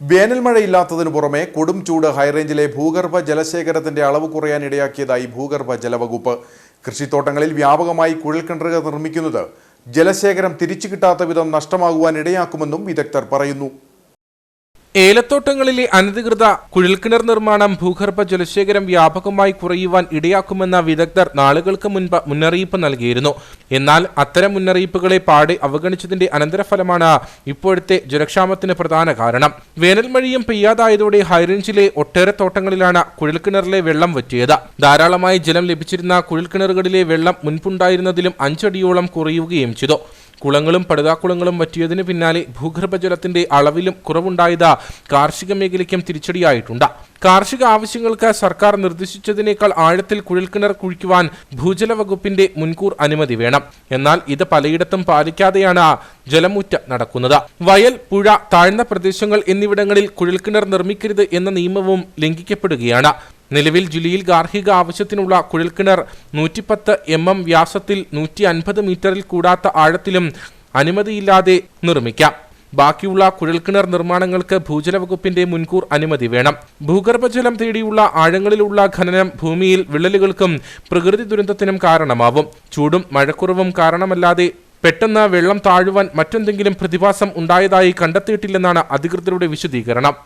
വേനൽ മഴയില്ലാത്തതിനു പുറമെ കൊടും ചൂട് ഹൈറേഞ്ചിലെ ഭൂഗർഭ ജലശേഖരത്തിന്റെ അളവ് കുറയാൻ ഇടയാക്കിയതായി ഭൂഗർഭ ജലവകുപ്പ്. കൃഷിത്തോട്ടങ്ങളിൽ വ്യാപകമായി കുഴൽക്കിണറുകൾ നിർമ്മിക്കുന്നത് ജലശേഖരം തിരിച്ചു കിട്ടാത്ത വിധം നഷ്ടമാകുവാൻ ഇടയാക്കുമെന്നും വിദഗ്ധർ പറയുന്നു. ഏലത്തോട്ടങ്ങളിലെ അനധികൃത കുഴൽക്കിണർ നിർമ്മാണം ഭൂഗർഭ ജലശേഖരം വ്യാപകമായി കുറയുവാൻ ഇടയാക്കുമെന്ന വിദഗ്ധർ നാളുകൾക്ക് മുൻപ് മുന്നറിയിപ്പ് നൽകിയിരുന്നു. എന്നാൽ അത്തരം മുന്നറിയിപ്പുകളെ പാടെ അവഗണിച്ചതിന്റെ അനന്തരഫലമാണ് ഇപ്പോഴത്തെ ജലക്ഷാമത്തിന് പ്രധാന കാരണം. വേനൽമഴയും പെയ്യാതായതോടെ ഹൈറേഞ്ചിലെ ഒട്ടേറെ തോട്ടങ്ങളിലാണ് കുഴൽക്കിണറിലെ വെള്ളം വറ്റിയത്. ധാരാളമായി ജലം ലഭിച്ചിരുന്ന കുഴൽക്കിണറുകളിലെ വെള്ളം മുൻപുണ്ടായിരുന്നതിലും അഞ്ചടിയോളം കുറയുകയും ചെയ്തു. കുളങ്ങളും പടുതാക്കുളങ്ങളും വറ്റിയതിനു പിന്നാലെ ഭൂഗർഭജലത്തിന്റെ അളവിലും കുറവുണ്ടായത് കാർഷിക മേഖലയ്ക്കും തിരിച്ചടിയായിട്ടുണ്ട്. കാർഷിക ആവശ്യങ്ങൾക്ക് സർക്കാർ നിർദ്ദേശിച്ചതിനേക്കാൾ ആഴത്തിൽ കുഴൽക്കിണർ കുഴിക്കുവാൻ ഭൂജല വകുപ്പിന്റെ മുൻകൂർ അനുമതി വേണം. എന്നാൽ ഇത് പലയിടത്തും പാലിക്കാതെയാണ് ജലമുറ്റ നടക്കുന്നത്. വയൽ പുഴ താഴ്ന്ന പ്രദേശങ്ങൾ എന്നിവിടങ്ങളിൽ കുഴൽക്കിണർ നിർമ്മിക്കരുത് എന്ന നിയമവും ലംഘിക്കപ്പെടുകയാണ്. നിലവിൽ ജില്ലയിൽ ഗാർഹിക ആവശ്യത്തിനുള്ള കുഴൽക്കിണർ നൂറ്റിപ്പത്ത് എം എം വ്യാസത്തിൽ നൂറ്റി അൻപത് മീറ്ററിൽ കൂടാത്ത ആഴത്തിലും അനുമതിയില്ലാതെ നിർമ്മിക്കാം. ബാക്കിയുള്ള കുഴൽക്കിണർ നിർമ്മാണങ്ങൾക്ക് ഭൂജല വകുപ്പിന്റെ മുൻകൂർ അനുമതി വേണം. ഭൂഗർഭജലം തേടിയുള്ള ആഴങ്ങളിലുള്ള ഖനനം ഭൂമിയിൽ വിള്ളലുകൾക്കും പ്രകൃതി ദുരന്തത്തിനും കാരണമാവും. ചൂടും മഴക്കുറവും കാരണമല്ലാതെ പെട്ടെന്ന് വെള്ളം താഴുവാൻ മറ്റെന്തെങ്കിലും പ്രതിഭാസം ഉണ്ടായതായി കണ്ടെത്തിയിട്ടില്ലെന്നാണ് അധികൃതരുടെ വിശദീകരണം.